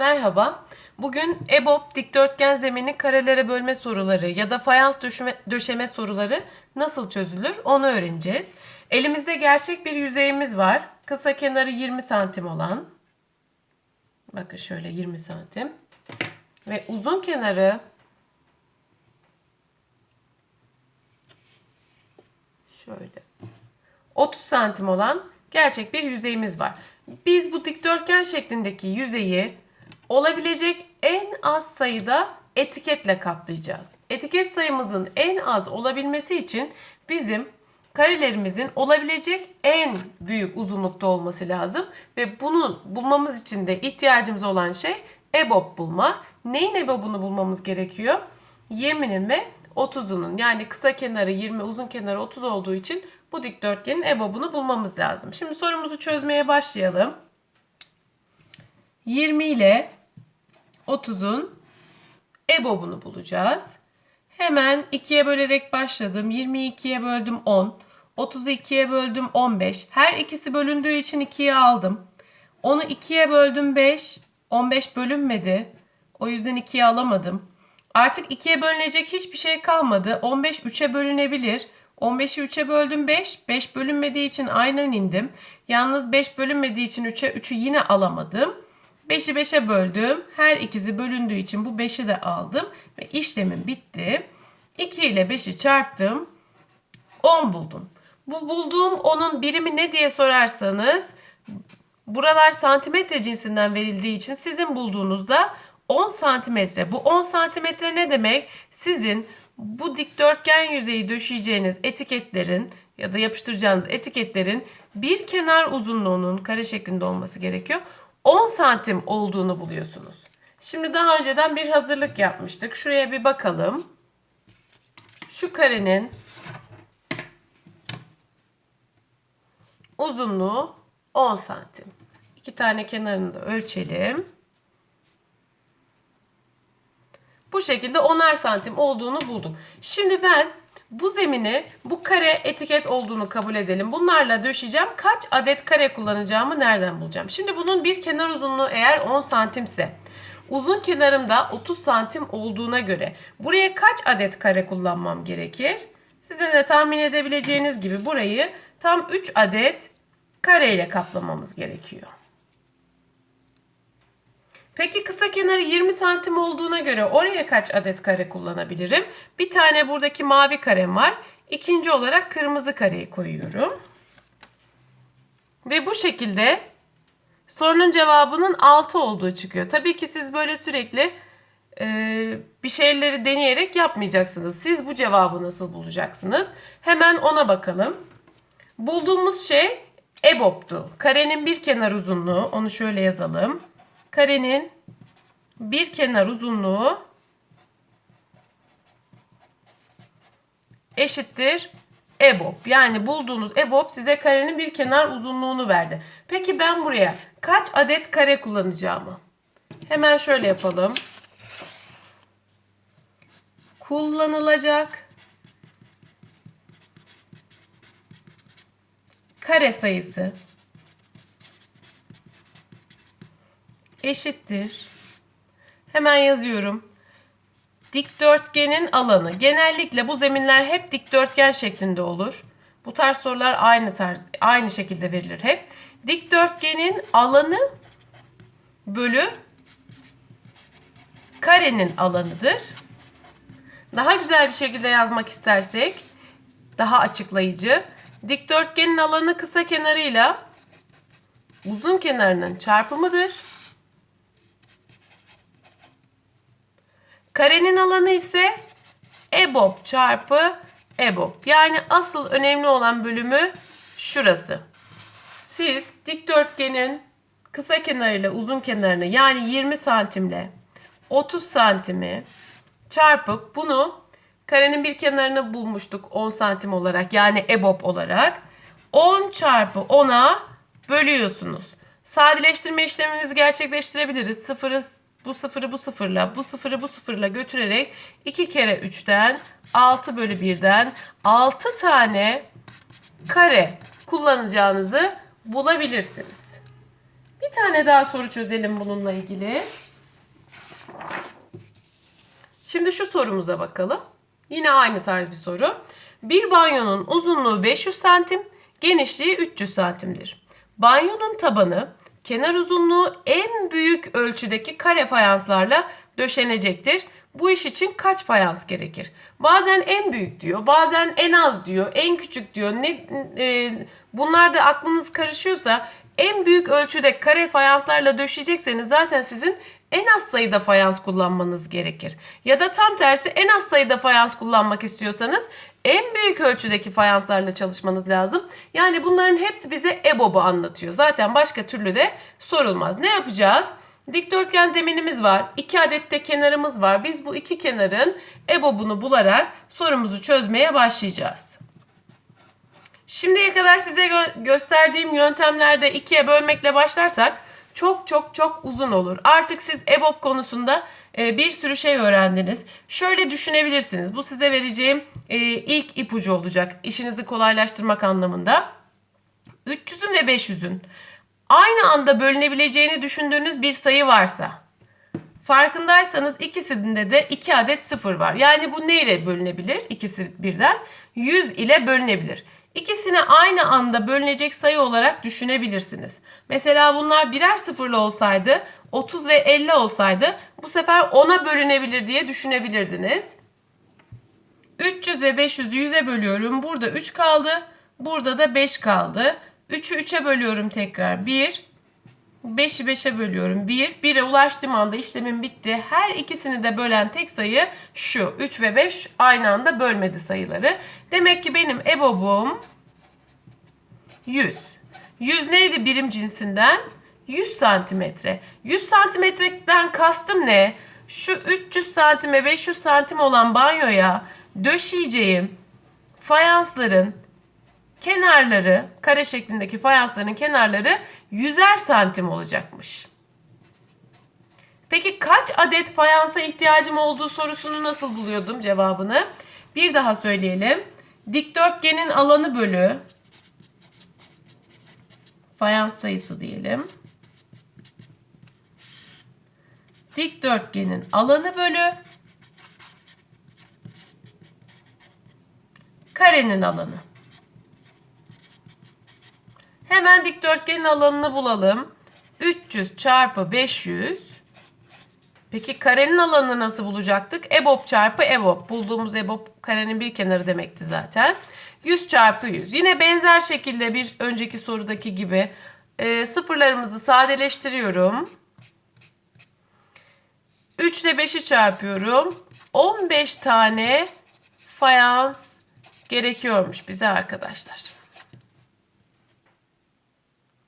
Merhaba. Bugün EBOB dikdörtgen zemini karelere bölme soruları ya da fayans döşeme, döşeme soruları nasıl çözülür onu öğreneceğiz. Elimizde gerçek bir yüzeyimiz var. Kısa kenarı 20 santim olan. Bakın şöyle 20 santim. Ve uzun kenarı şöyle 30 santim olan gerçek bir yüzeyimiz var. Biz bu dikdörtgen şeklindeki yüzeyi olabilecek en az sayıda etiketle kaplayacağız. Etiket sayımızın en az olabilmesi için bizim karelerimizin olabilecek en büyük uzunlukta olması lazım ve bunu bulmamız için de ihtiyacımız olan şey EBOB bulma. Neyin EBOB'unu bulmamız gerekiyor? 20'nin ve 30'unun yani kısa kenarı 20 uzun kenarı 30 olduğu için bu dikdörtgenin EBOB'unu bulmamız lazım. Şimdi sorumuzu çözmeye başlayalım. 20 ile 30'un EBOB'unu bulacağız. Hemen 2'ye bölerek başladım. 20'yi 2'ye böldüm 10. 30'u 2'ye böldüm 15. Her ikisi bölündüğü için 2'ye aldım. 10'u 2'ye böldüm 5. 15 bölünmedi. O yüzden 2'ye alamadım. Artık 2'ye bölünecek hiçbir şey kalmadı. 15 3'e bölünebilir. 15'i 3'e böldüm 5. 5 bölünmediği için aynen indim. Yalnız 5 bölünmediği için 3'e 3'ü yine alamadım. 5'i 5'e böldüm. Her ikisi bölündüğü için bu 5'i de aldım. Ve işlemim bitti. 2 ile 5'i çarptım. 10 buldum. Bu bulduğum 10'un birimi ne diye sorarsanız buralar santimetre cinsinden verildiği için sizin bulduğunuzda 10 santimetre. Bu 10 santimetre ne demek? Sizin bu dikdörtgen yüzeyi döşeyeceğiniz etiketlerin ya da yapıştıracağınız etiketlerin bir kenar uzunluğunun kare şeklinde olması gerekiyor. 10 santim olduğunu buluyorsunuz. Şimdi daha önceden bir hazırlık yapmıştık. Şuraya bir bakalım. Şu karenin uzunluğu 10 santim. İki tane kenarını da ölçelim. Bu şekilde 10'ar santim olduğunu buldum. Şimdi ben bu zemini bu kare etiket olduğunu kabul edelim. Bunlarla döşeyeceğim. Kaç adet kare kullanacağımı nereden bulacağım? Şimdi bunun bir kenar uzunluğu eğer 10 santimse uzun kenarımda 30 santim olduğuna göre buraya kaç adet kare kullanmam gerekir? Sizin de tahmin edebileceğiniz gibi burayı tam 3 adet kare ile kaplamamız gerekiyor. Peki kısa kenarı 20 santim olduğuna göre oraya kaç adet kare kullanabilirim? Bir tane buradaki mavi karem var. İkinci olarak kırmızı kareyi koyuyorum. Ve bu şekilde sorunun cevabının 6 olduğu çıkıyor. Tabii ki siz böyle sürekli e, bir şeyleri deneyerek yapmayacaksınız. Siz bu cevabı nasıl bulacaksınız? Hemen ona bakalım. Bulduğumuz şey EBOB'tu. Karenin bir kenar uzunluğu. Onu şöyle yazalım. Karenin bir kenar uzunluğu eşittir EBOB. Yani bulduğunuz EBOB size karenin bir kenar uzunluğunu verdi. Peki ben buraya kaç adet kare kullanacağımı? Hemen şöyle yapalım. Kullanılacak kare sayısı eşittir. Hemen yazıyorum. Dikdörtgenin alanı. Genellikle bu zeminler hep dikdörtgen şeklinde olur. Bu tarz sorular aynı tarz, aynı şekilde verilir hep. Dikdörtgenin alanı bölü karenin alanıdır. Daha güzel bir şekilde yazmak istersek daha açıklayıcı. Dikdörtgenin alanı kısa kenarıyla uzun kenarının çarpımıdır. Karenin alanı ise EBOB çarpı EBOB. Yani asıl önemli olan bölümü şurası. Siz dikdörtgenin kısa kenarıyla uzun kenarını yani 20 santimle 30 santimi çarpıp bunu karenin bir kenarını bulmuştuk 10 santim olarak yani EBOB olarak. 10 çarpı 10'a bölüyorsunuz. Sadeleştirme işlemimizi gerçekleştirebiliriz. Sıfırı bu sıfırı bu sıfırla, bu sıfırı bu sıfırla götürerek 2 kere 3'ten 6 bölü 1'den 6 tane kare kullanacağınızı bulabilirsiniz. Bir tane daha soru çözelim bununla ilgili. Şimdi şu sorumuza bakalım. Yine aynı tarz bir soru. Bir banyonun uzunluğu 500 santim, genişliği 300 santimdir. Banyonun tabanı kenar uzunluğu en büyük ölçüdeki kare fayanslarla döşenecektir. Bu iş için kaç fayans gerekir? Bazen en büyük diyor, bazen en az diyor, en küçük diyor. Ne e, bunlar da aklınız karışıyorsa en büyük ölçüde kare fayanslarla döşeyecekseniz zaten sizin en az sayıda fayans kullanmanız gerekir. Ya da tam tersi en az sayıda fayans kullanmak istiyorsanız en büyük ölçüdeki fayanslarla çalışmanız lazım. Yani bunların hepsi bize EBOB'u anlatıyor. Zaten başka türlü de sorulmaz. Ne yapacağız? Dikdörtgen zeminimiz var. İki adet de kenarımız var. Biz bu iki kenarın EBOB'unu bularak sorumuzu çözmeye başlayacağız. Şimdiye kadar size gö- gösterdiğim yöntemlerde ikiye bölmekle başlarsak çok çok çok uzun olur. Artık siz EBOB konusunda e, bir sürü şey öğrendiniz. Şöyle düşünebilirsiniz. Bu size vereceğim e, ilk ipucu olacak. İşinizi kolaylaştırmak anlamında. 300'ün ve 500'ün aynı anda bölünebileceğini düşündüğünüz bir sayı varsa farkındaysanız ikisinde de 2 adet sıfır var. Yani bu ne ile bölünebilir? İkisi birden 100 ile bölünebilir. İkisini aynı anda bölünecek sayı olarak düşünebilirsiniz. Mesela bunlar birer sıfırlı olsaydı 30 ve 50 olsaydı bu sefer 10'a bölünebilir diye düşünebilirdiniz. 300 ve 500'ü 100'e bölüyorum. Burada 3 kaldı. Burada da 5 kaldı. 3'ü 3'e bölüyorum tekrar. 1. 5'i 5'e bölüyorum. 1. 1'e ulaştığım anda işlemim bitti. Her ikisini de bölen tek sayı şu. 3 ve 5 aynı anda bölmedi sayıları. Demek ki benim EBOB'um 100. 100 neydi birim cinsinden? 100 santimetre. 100 santimetreden kastım ne? Şu 300 santime 500 santim olan banyoya döşeyeceğim fayansların kenarları, kare şeklindeki fayansların kenarları 100'er santim olacakmış. Peki kaç adet fayansa ihtiyacım olduğu sorusunu nasıl buluyordum cevabını? Bir daha söyleyelim. Dikdörtgenin alanı bölü fayans sayısı diyelim. Dikdörtgenin alanı bölü karenin alanı. Hemen dikdörtgenin alanını bulalım. 300 çarpı 500. Peki karenin alanını nasıl bulacaktık? EBOB çarpı EBOB. Bulduğumuz EBOB karenin bir kenarı demekti zaten. 100 çarpı 100. Yine benzer şekilde bir önceki sorudaki gibi e, sıfırlarımızı sadeleştiriyorum. 3 ile 5'i çarpıyorum. 15 tane fayans gerekiyormuş bize arkadaşlar.